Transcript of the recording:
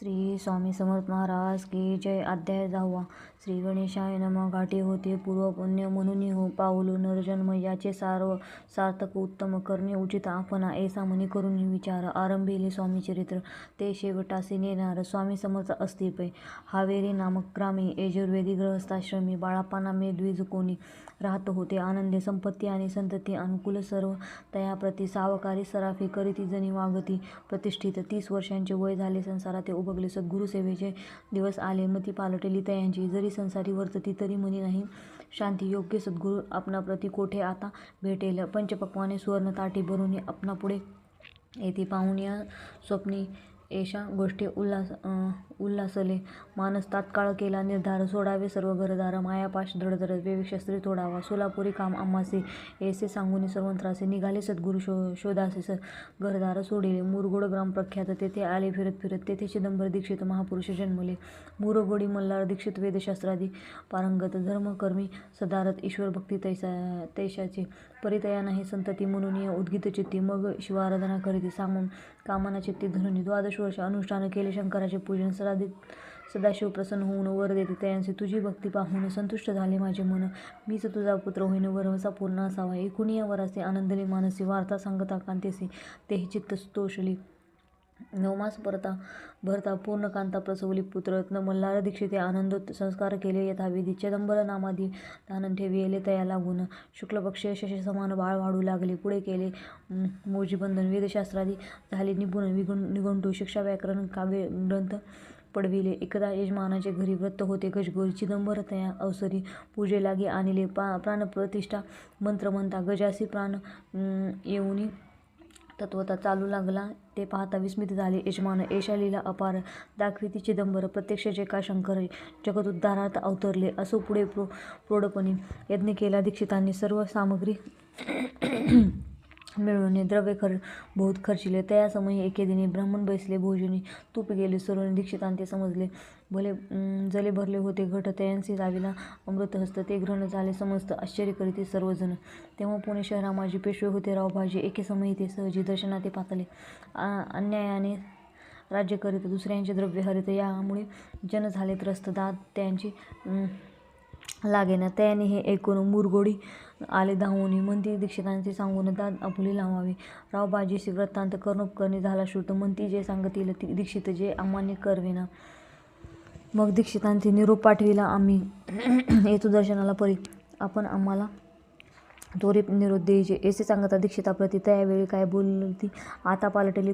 श्री स्वामी समर्थ महाराज की जय. अध्याय दहावा. श्री गणेशाय नम. गाठी होते पूर्व पुण्य म्हणून हो पाऊलो नरजन्म याचे सार्व सार्थक उत्तम करणे उचित आपणा ऐसा म्हणे करून विचार आरंभिले स्वामी चरित्र. ते शेवटासे नेणार स्वामी समर्थ अस्तिपे हावेरी नामक ग्रामी यजुर्वेदी ग्रहस्थाश्रमी बाळापाना मे द्विज कोणी राहत होते. आनंदे संपत्ती आणि संतती अनुकूल सर्व तयाप्रती सावकारी सराफी करीती जणी वागती प्रतिष्ठित. तीस वर्षांचे वय झाले संसारात. ते उभगले सद्गुरुसेवेचे दिवस आले. मती पालटली. तयांची जरी संसारी वर्तती तरी मनी नाही. शांती योग्य सद्गुरु आपणाप्रती कोठे आता भेटेल? पंचपक्वाने सुवर्ण ताटी भरून आपणापुढे येथे पाहून या स्वप्नी एषा गोष्टी उल्हास उल्हासले. मानस तात्काळ केला निर्धार सोडावे सर्व घरदार मायापाश धडधडत वेविक्षा स्त्री तोडावा. सोलापुरी काम आम्हासे ऐसे सांगून सर्वंत्रासे निघाले. सद्गुरु शो शोधासे स घरदार सोडिले. मुरगोड ग्राम प्रख्यात तेथे आले फिरत फिरत तेथे चिदंबर दीक्षित महापुरुष जन्मले. मुरगोडी मल्हार दीक्षित वेदशास्त्रादी पारंगत धर्मकर्मी सदारथ ईश्वर भक्ती तैसा तैशाचे परितया नाही संतती म्हणून उद्गित चित्ती. मग शिवाराधना करीती सांगून कामना चित्ती धरून. द्वादश षोडश अनुष्ठान केले. शंकराचे पूजन सदादि सदाशिव प्रसन्न होऊन वर देते. त्यांचे तुझी भक्ती पाहून संतुष्ट झाले माझे मन. मीच तुझा पुत्र होईन. वरवसा पूर्ण असावा. एकूण या वरासे आनंदले मानसी. वार्ता सांगता कांतेसी तेही चित्त स्तोषली नवमास परता भरता पूर्णकांता प्रसवली पुत्ररत्न मल्हार दीक्षिते आनंदोत संस्कार केले. यथा विधी चिदंबर नामादी दानन ठेविले तया लागून शुक्लपक्षीय शशे समान बाळ वाढू लागले. पुढे केले मोजीबंधन. वेदशास्त्रादी झाले निपुण विगुण निघंटू शिक्षा व्याकरण काव्य ग्रंथ पडविले एकदा यजमानाचे घरी व्रत होते. गजगोरी चिदंबर तया अवसरी पूजे लागे आणले. पा प्राणप्रतिष्ठा मंत्र म्हणता गजासी प्राण येऊनी तत्वता चालू लागला. ते पाहता विस्मित झाले. यजमान ऐशालीला अपार दाखविती चिदंबर प्रत्यक्ष जे का शंकर जगदुद्धारात अवतरले. असो पुढे प्रो प्रौढपणे यज्ञ केला. दीक्षितांनी सर्व सामग्री मिळवणे द्रव्य खर बहुत खर्चिले. त्या समयी एके दिनी ब्राह्मण बैसले भोजनी तूप गेले सर्व दीक्षितांते समजले. भले जले भरले होते घट तयांसी अमृत हस्त ते ग्रहण झाले समस्त आश्चर्य करीते सर्वजण. तेव्हा पुणे शहरा माझी पेशवे होते रावभाजी एके समयी ते सहजी दर्शनाते पातले. अन्यायाने राज्य करीत दुसऱ्यांचे द्रव्य हरित. यामुळे जन झाले त्रस्त दात त्यांची लागेना त्याने हे ऐकून मुरगोडी आले धावून. म्हणती दीक्षितांचे सांगून दात आपुले लावावे. रावबाजीसी वृत्तांत कर्णोपकर्णी झाला श्रुत मंती जे सांगतील दीक्षित जे अमान्य करवेना मग दीक्षितांचे निरोप पाठविला आम्ही. येतो दर्शनाला परी. आपण आम्हाला त्वरित निरोप द्यायचे. असे सांगता दीक्षिताप्रती त्यावेळी काय बोलती? आता पालटली